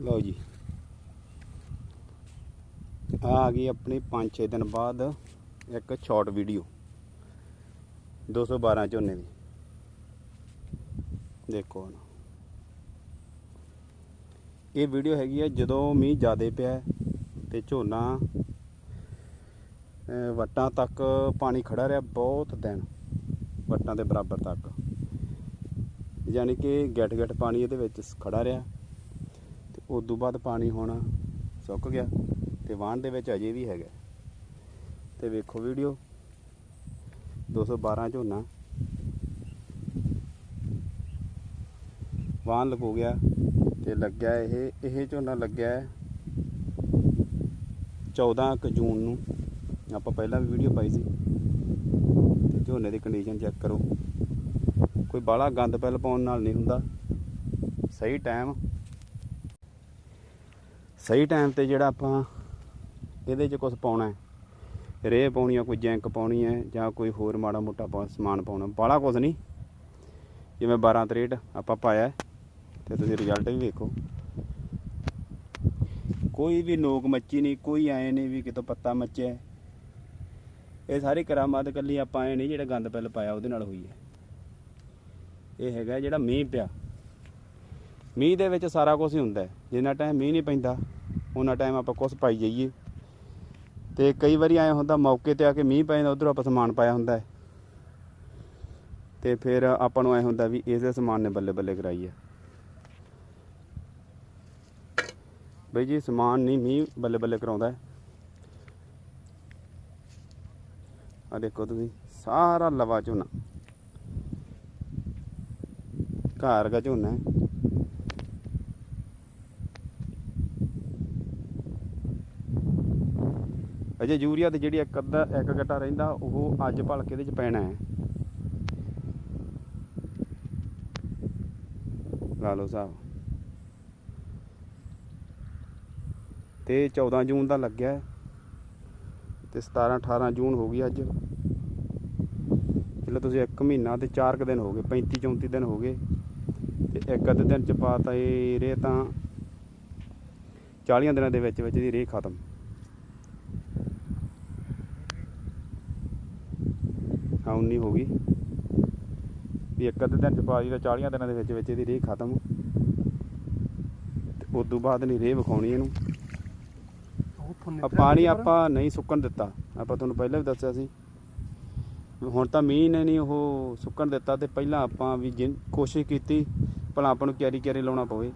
ਲਓ ਜੀ। ਆ ਆ ਗਈ ਆਪਣੀ 5-6 ਦਿਨ ਬਾਅਦ ਇੱਕ ਸ਼ਾਰਟ ਵੀਡੀਓ 212 ਝੋਨੇ ਦੀ। ਦੇਖੋ ਹੁਣ। ਇਹ ਵੀਡੀਓ ਹੈਗੀ ਆ ਜਦੋਂ ਮੀਂਹ ਜ਼ਿਆਦਾ ਪਿਆ ਹੈ ਤੇ ਝੋਨਾ ਅਹ, ਵੱਟਾਂ ਤੱਕ ਪਾਣੀ ਖੜਾ ਰਿਹਾ ਬਹੁਤ ਦਿਨ ਵੱਟਾਂ ਦੇ ਬਰਾਬਰ ਤੱਕ। ਯਾਨੀ ਕਿ ਗਿੱਟ ਗਿੱਟ ਪਾਣੀ ਇਹਦੇ ਵਿੱਚ ਖੜਾ ਰਿਹਾ। ਉਸ ਤੋਂ ਬਾਅਦ ਪਾਣੀ ਹੁਣ ਸੁੱਕ ਗਿਆ ਤੇ ਵਾਹਣ ਦੇ ਵਿੱਚ ਅਜੇ ਵੀ ਹੈਗਾ। ਤੇ ਵੇਖੋ ਵੀਡੀਓ। 212 ਝੋਨਾ। ਵਾਹਣ ਲਗੋ ਗਿਆ ਤੇ ਲੱਗਿਆ ਇਹ ਇਹ ਝੋਨਾ ਲੱਗਿਆ ਹੈ 14 ਜੂਨ ਨੂੰ। ਆਪਾਂ ਪਹਿਲਾਂ ਵੀ ਵੀਡੀਓ ਪਾਈ ਸੀ। ਤੇ ਝੋਨੇ ਦੀ ਕੰਡੀਸ਼ਨ ਚੈੱਕ ਕਰੋ। ਕੋਈ ਬਾਹਲਾ ਗੰਦ ਪੈਲ ਪਾਉਣ ਨਾਲ ਨਹੀਂ ਹੁੰਦਾ। ਸਹੀ ਟਾਈਮ ਸਹੀ ਟਾਈਮ ਤੇ ਜਿਹੜਾ ਆਪਾਂ ਇਹਦੇ 'ਚ ਕੁਝ ਪਾਉਣਾ ਹੈ। ਰੇਹ ਪਾਉਣੀ ਆ ਕੋਈ ਜੈਂਕ ਪਾਉਣੀ ਹੈ ਜਾਂ ਕੋਈ ਹੋਰ ਮਾੜਾ ਮੋਟਾ ਸਮਾਨ ਪਾਉਣਾ ਬਾਹਲਾ ਕੁਝ ਨਹੀਂ। ਜਿਵੇਂ 12 ਤਰੇਟ ਆਪਾਂ ਪਾਇਆ ਹੈ, ਤੇ ਤੁਸੀਂ ਰਿਜ਼ਲਟ ਵੀ ਵੇਖੋ। ਕੋਈ ਵੀ ਨੋਕ ਮੱਚੀ ਨਹੀਂ ਕੋਈ ਐ ਨਹੀਂ ਵੀ ਕਿਤੋਂ ਪੱਤਾ ਮੱਚਿਆ ਇਹ ਸਾਰੀ ਕਰਾਮਾਤ ਕੱਲੀ ਆਪਾਂ ਐ ਨਹੀਂ ਜਿਹੜਾ ਗੰਦ ਪੈਲ ਪਾਇਆ ਉਹਦੇ ਨਾਲ ਹੋਈ ਹੈ। ਇਹ ਹੈਗਾ ਜਿਹੜਾ ਮੀਂਹ ਪਿਆ। ਮੀਂਹ ਦੇ ਵਿੱਚ ਸਾਰਾ ਕੁਝ ਹੀ ਹੁੰਦਾ ਜਿੰਨਾ ਟਾਈਮ ਮੀਂਹ ਨਹੀਂ ਪੈਂਦਾ ਉਹਨਾਂ ਟਾਈਮ ਆਪਾਂ ਕੁਝ ਪਾਈ ਜਾਈਏ। ਤੇ ਕਈ ਵਾਰੀ ਐ ਹੁੰਦਾ ਮੌਕੇ ਤੇ ਆ ਕੇ ਮੀਂਹ ਪੈ ਜਾਂਦਾ, ਉਧਰੋਂ ਆਪਾਂ ਸਮਾਨ ਪਾਇਆ ਹੁੰਦਾ ਹੈ। ਤੇ ਫਿਰ ਆਪਾਂ ਨੂੰ ਐ ਹੁੰਦਾ ਵੀ ਇਸੇ ਸਮਾਨ ਨੇ ਬੱਲੇ ਬੱਲੇ ਕਰਾਈ ਹੈ। ਬਈ ਜੀ, ਸਮਾਨ ਨਹੀਂ, ਮੀਂਹ ਬੱਲੇ ਬੱਲੇ ਕਰਾਉਂਦਾ ਹੈ। ਆ ਦੇਖੋ ਤੁਸੀਂ, ਸਾਰਾ ਲਵਾ ਝੋਨਾ। ਘਰ ਦਾ ਝੋਨਾ ਹੈ। ਅਜੇ ਯੂਰੀਆ ਤੇ ਜਿਹੜੀ ਇੱਕ ਅੱਧਾ, ਇੱਕ ਗੱਟਾ ਰਹਿੰਦਾ, ਉਹ ਅੱਜ ਭਲਕੇ ਇਹਦੇ ਚ ਪੈਣਾ ਹੈ। ਲਾ ਲਓ ਸਾਹਿਬ ਤੇ 14 ਜੂਨ ਦਾ ਲੱਗਿਆ ਹੈ, ਤੇ 17 18 ਜੂਨ ਹੋ ਗਈ ਅੱਜ। ਚਲੋ ਤੁਸੀਂ ਇੱਕ ਮਹੀਨਾ ਤੇ 4 ਕੁ ਦਿਨ ਹੋ ਗਏ 35 34 ਦਿਨ ਹੋ ਗਏ। ਤੇ ਇੱਕ ਅੱਧੇ ਦਿਨ ਚ ਪਾਤਾ ਇਹ ਰੇ ਤਾਂ 40 ਦਿਨਾਂ ਦੇ ਵਿੱਚ ਵਿੱਚ ਦੀ ਰੇ ਖਤਮ। ਹਾਂ 19 ਹੋ ਗਈ। ਵੀ ਇੱਕ ਅੱਧੇ ਦਿਨ ਚ ਪਾ ਦੀ ਤਾਂ 40 ਦਿਨਾਂ ਦੇ ਵਿੱਚ ਵਿੱਚ ਇਹਦੀ ਰੇ ਖਤਮ। ਤੇ ਉਸ ਤੋਂ ਬਾਅਦ ਨਹੀਂ ਰੇ ਵਿਖਾਉਣੀ ਇਹਨੂੰ। ਆ ਪਾਣੀ ਆਪਾਂ ਨਹੀਂ ਸੁੱਕਣ ਦਿੱਤਾ। ਆਪਾਂ ਤੁਹਾਨੂੰ ਪਹਿਲਾਂ ਵੀ ਦੱਸਿਆ ਸੀ। ਹੁਣ ਤਾਂ ਮੀਂਹ ਨੇ ਨਹੀਂ ਉਹ ਸੁੱਕਣ ਦਿੱਤਾ ਤੇ ਪਹਿਲਾਂ ਆਪਾਂ ਵੀ ਕੋਸ਼ਿਸ਼ ਕੀਤੀ ਭਲਾ ਆਪਾਂ ਨੂੰ ਕਿਆਰੀ ਕਿਆਰੀ ਲਾਉਣਾ ਪਵੇ।